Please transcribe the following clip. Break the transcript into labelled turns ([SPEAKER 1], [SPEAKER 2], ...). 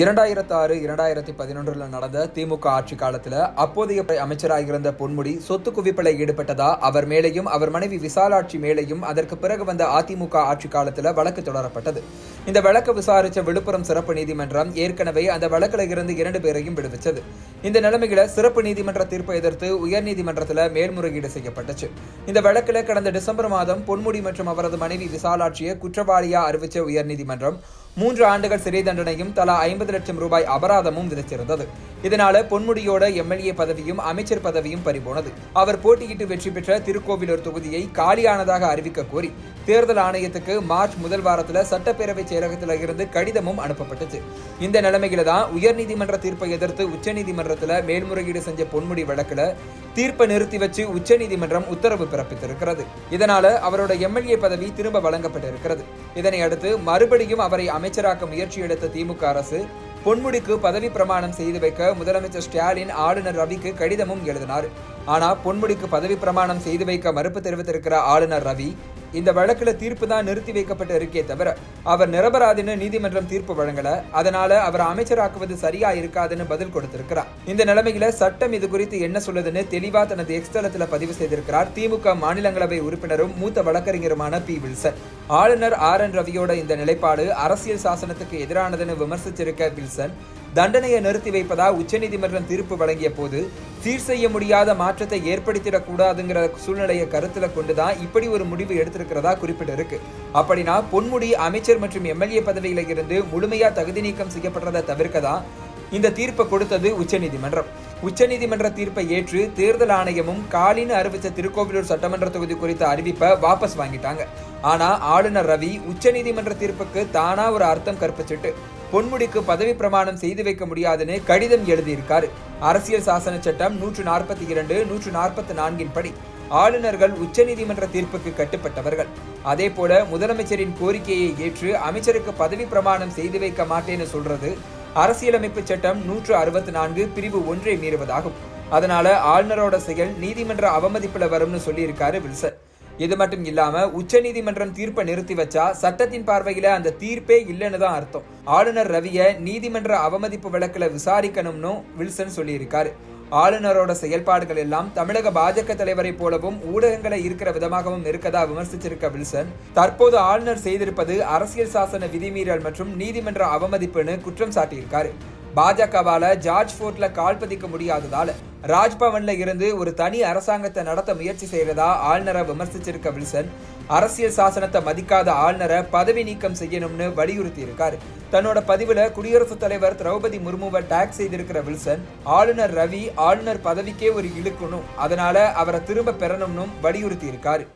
[SPEAKER 1] இரண்டாயிரத்தி ஆறு இரண்டாயிரத்தி பதினொன்றுல நடந்த திமுக ஆட்சி காலத்துல அப்போதைய அமைச்சராக இருந்த பொன்முடி சொத்து குவிப்பில் ஈடுபட்டதா அவர் மேலேயும் அவர் மனைவி விசாலாட்சி மேலேயும் அதற்கு பிறகு வந்த அதிமுக ஆட்சி காலத்துல வழக்கு தொடரப்பட்டது. இந்த வழக்கு விசாரிச்ச விழுப்புரம் சிறப்பு நீதிமன்றம் ஏற்கனவே அந்த வழக்கில் இருந்து இரண்டு பேரையும் விடுவிச்சது இந்த நிலைமையில சிறப்பு நீதிமன்ற தீர்ப்பை எதிர்த்து உயர்நீதிமன்றத்தில் மேல்முறையீடு செய்யப்பட்டுச்சு. இந்த வழக்கில் கடந்த டிசம்பர் மாதம் பொன்முடி மற்றும் அவரது மனைவி விசாலாட்சியை குற்றவாளியா அறிவிச்ச உயர்நீதிமன்றம் மூன்று ஆண்டுகள் சிறை தண்டனையும் தலா ஐம்பது லட்சம் ரூபாய் அபராதமும் விதித்திருந்தது. இதனால பொன்முடியோட எம்எல்ஏ பதவியும் அமைச்சர் பதவியும் பறிபோனது. அவர் போட்டியிட்டு வெற்றி பெற்ற திருக்கோவிலூர் தொகுதியை காலியானதாக அறிவிக்க கோரி தேர்தல் ஆணையத்துக்கு மார்ச் முதல் வாரத்தில் சட்டப்பேரவை செயலகத்தில் இருந்து கடிதமும் அனுப்பப்பட்டுச்சு. இந்த நிலைமையில தான் உயர்நீதிமன்ற தீர்ப்பை எதிர்த்து உச்சநீதிமன்றத்தில் மேல்முறையீடு செஞ்ச பொன்முடி வழக்கில் தீர்ப்பை நிறுத்தி வச்சு உச்சநீதிமன்றம் உத்தரவு பிறப்பித்திருக்கிறது. இதனால அவரோட எம்எல்ஏ பதவி திரும்ப வழங்கப்பட்டிருக்கிறது. இதனை அடுத்து மறுபடியும் அவரை அமை அமைச்சராக்க முயற்சி எடுத்த திமுக அரசு பொன்முடிக்கு பதவி பிரமாணம் செய்து வைக்க முதலமைச்சர் ஸ்டாலின் ஆளுநர் ரவிக்கு கடிதமும் எழுதினார். ஆனா பொன்முடிக்கு பதவி பிரமாணம் செய்து வைக்க மறுப்பு தெரிவித்திருக்கிற ஆளுநர் ரவி இந்த வழக்கில் தீர்ப்பு தான் நிறுத்தி வைக்கப்பட்டு இருக்கே தவிர அவர் நிரபராதின்னு நீதிமன்றம் தீர்ப்பு வழங்கல. அதனால அவர் அமைச்சராக்குவது சரியா இருக்காதுன்னு பதில் கொடுத்திருக்கிறார். இந்த நிலைமையில சட்டம் இது குறித்து என்ன சொல்லுதுன்னு தெளிவா தனது எக்ஸ்தலத்தில் பதிவு செய்திருக்கிறார். திமுக மாநிலங்களவை உறுப்பினரும் மூத்த வழக்கறிஞருமான பி. வில்சன். ஆளுநர் ஆர். என். ரவியோட இந்த நிலைப்பாடு அரசியல் சாசனத்துக்கு எதிரானதுன்னு விமர்சிச்சிருக்க வில்சன். தண்டனையை நிறுத்தி வைப்பதா உச்சநீதிமன்றம் தீர்ப்பு வழங்கிய போது சீர் செய்ய முடியாத மாற்றத்தை ஏற்படுத்திடக்கூடாதுங்கிற சூழ்நிலையை கருத்துல கொண்டுதான் இப்படி ஒரு முடிவு எடுத்திருக்கிறதா குறிப்பிட்டிருக்கு. அப்படின்னா பொன்முடி அமைச்சர் மற்றும் எம்எல்ஏ பதவியில இருந்து முழுமையா தகுதி நீக்கம் செய்யப்படுறதை தவிர்க்க தான் இந்த தீர்ப்பை கொடுத்தது உச்சநீதிமன்றம். உச்சநீதிமன்ற தீர்ப்பை ஏற்று தேர்தல் ஆணையமும் காலின்னு அறிவித்த திருக்கோவிலூர் சட்டமன்ற தொகுதி குறித்த அறிவிப்பை வாபஸ் வாங்கிட்டாங்க. ஆனா ஆளுநர் ரவி உச்சநீதிமன்ற தீர்ப்புக்கு தானா ஒரு அர்த்தம் கற்பிச்சிட்டு பொன்முடிக்கு பதவி பிரமாணம் செய்து வைக்க முடியாதுன்னு கடிதம் எழுதியிருக்காரு. அரசியல் சாசன சட்டம் நூற்று நாற்பத்தி இரண்டு நூற்று நாற்பத்தி நான்கின் படி ஆளுநர்கள் உச்சநீதிமன்ற தீர்ப்புக்கு கட்டுப்பட்டவர்கள். அதே போல முதலமைச்சரின் கோரிக்கையை ஏற்று அமைச்சருக்கு பதவி பிரமாணம் செய்து வைக்க மாட்டேன்னு சொல்றது அரசியலமைப்பு சட்டம் நூற்று அறுபத்தி நான்கு பிரிவு ஒன்றை மீறுவதாகும். அதனால ஆளுநரோட செயல் நீதிமன்ற அவமதிப்புல வரும்னு சொல்லியிருக்காரு வில்சன். இது மட்டும் இல்லாம உச்ச நீதிமன்றம் தீர்ப்பை நிறுத்தி வச்சா சட்டத்தின் பார்வையில அந்த தீர்ப்பே இல்லைன்னு தான் அர்த்தம். ஆளுநர் ரவிய நீதிமன்ற அவமதிப்பு வழக்கில் விசாரிக்கணும்னு வில்சன் சொல்லியிருக்காரு. ஆளுநரோட செயல்பாடுகள் எல்லாம் தமிழக பாஜக தலைவரை போலவும் ஊடகங்களை இருக்கிற விதமாகவும் இருக்கதா விமர்சிச்சிருக்க வில்சன். தற்போது ஆளுநர் செய்திருப்பது அரசியல் சாசன விதிமீறல் மற்றும் நீதிமன்ற அவமதிப்புன்னு குற்றம் சாட்டியிருக்காரு. பாஜகவால ஜார்ஜ் போர்ட்ல கால் பதிக்க முடியாததால் ராஜ்பவன்ல இருந்து ஒரு தனி அரசாங்கத்தை நடத்த முயற்சி செய்யறதா ஆளுநரை விமர்சிச்சிருக்க வில்சன். அரசியல் சாசனத்தை மதிக்காத ஆளுநரை பதவி நீக்கம் செய்யணும்னு வலியுறுத்தி இருக்காரு தன்னோட பதிவுல குடியரசுத் தலைவர் திரௌபதி முர்முவை டேக் செய்திருக்கிற வில்சன் ஆளுநர் ரவி ஆளுநர் பதவிக்கே ஒரு இழுக்கணும். அதனால அவரை திரும்ப பெறணும்னு வலியுறுத்தி இருக்காரு